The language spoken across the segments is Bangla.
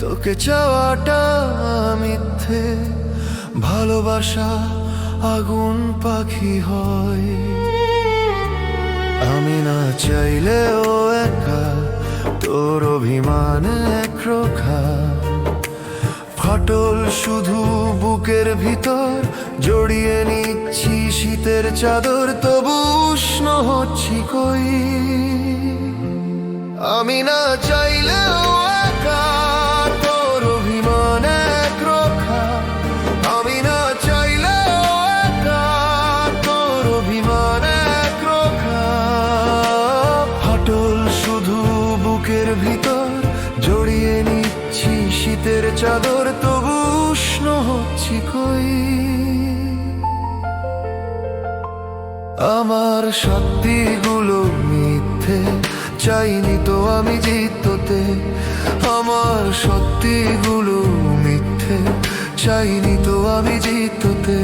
তোকে চাওয়াটা মিথ্যে। ভালোবাসা আগুন পাখি হয়। আমি না চাইলেও একা তোর অভিমানে এক রোখা। ফাটল শুধু বুকের ভিতর জড়িয়ে নিচ্ছি শীতের চাদর, তবু উষ্ণ হচ্ছি কই? আমি না চাইলেও চাদর তবু উষ্ণ হচ্ছি কই? আমার শক্তিগুলো মিথ্যে, চাইনি তো আমি জিততে। আমার সত্যিগুলো মিথ্যে, চাইনি তো আমি জিততে।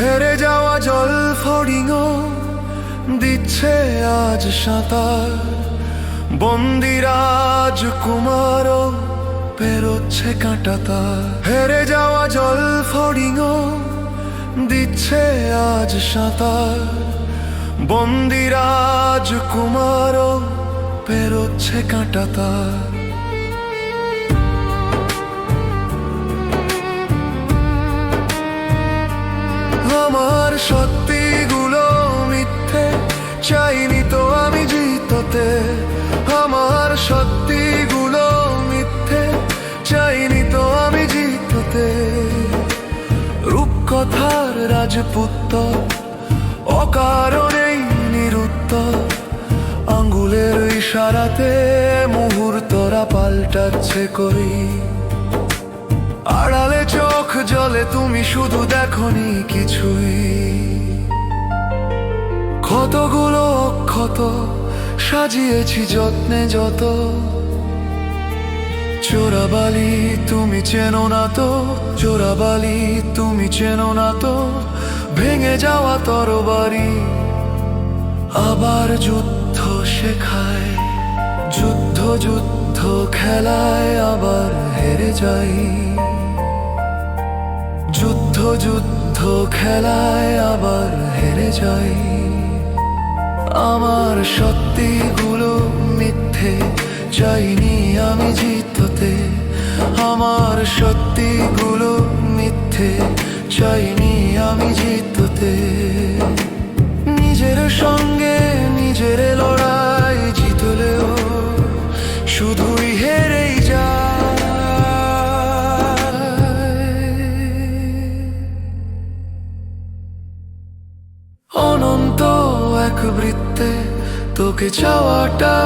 হেরে যাওয়া জল ফড়িংও দিচ্ছে আজ সাঁতার। বন্দিরাজ কুমারও পেরোচ্ছে কাঁটাতা হেরে যাওয়া জল ফড়িংও দিচ্ছে আজ সাঁতার। বন্দিরাজ কুমারও পেরোচ্ছে কাঁটাতা রাজপুত্র অকারণেই নিরুত্তর আঙ্গুলের ইশারাতে মুহূর্তরা পাল্টাচ্ছে করি। আড়ালে চোখ জলে তুমি শুধু দেখনি কিছুই। ক্ষতগুলো অক্ষত, সাজিয়েছি যত্নে যত। চোরাবালি, তুমি চেনো না তো, চোরাবালি, তুমি চেনো না তো, ভেঙে যাওয়া তরবারি। আবার যুদ্ধ শেখায়, যুদ্ধ যুদ্ধ খেলায় আবার হেরে যাই। যুদ্ধ যুদ্ধ খেলায় আবার হেরে যাই। আমার সত্যিগুলো মিথ্যে চাইনি আমি জিততে। আমার সত্যিগুলো মিথ্যে চাইনি আমি জিততে। নিজের সঙ্গে নিজের লড়াই জিতলেও শুধুই হেরেই অনন্ত এক বৃত্তে তোকে চাওয়াটা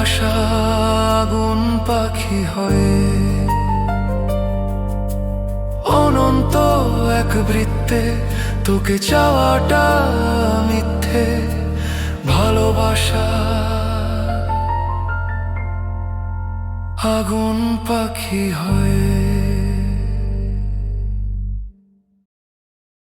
ভালোবাসা পাখি হয়ে। অনন্ত এক বৃত্তে তোকে চাওয়াটা মিথ্যে ভালোবাসা। আগুন পাখি হয়।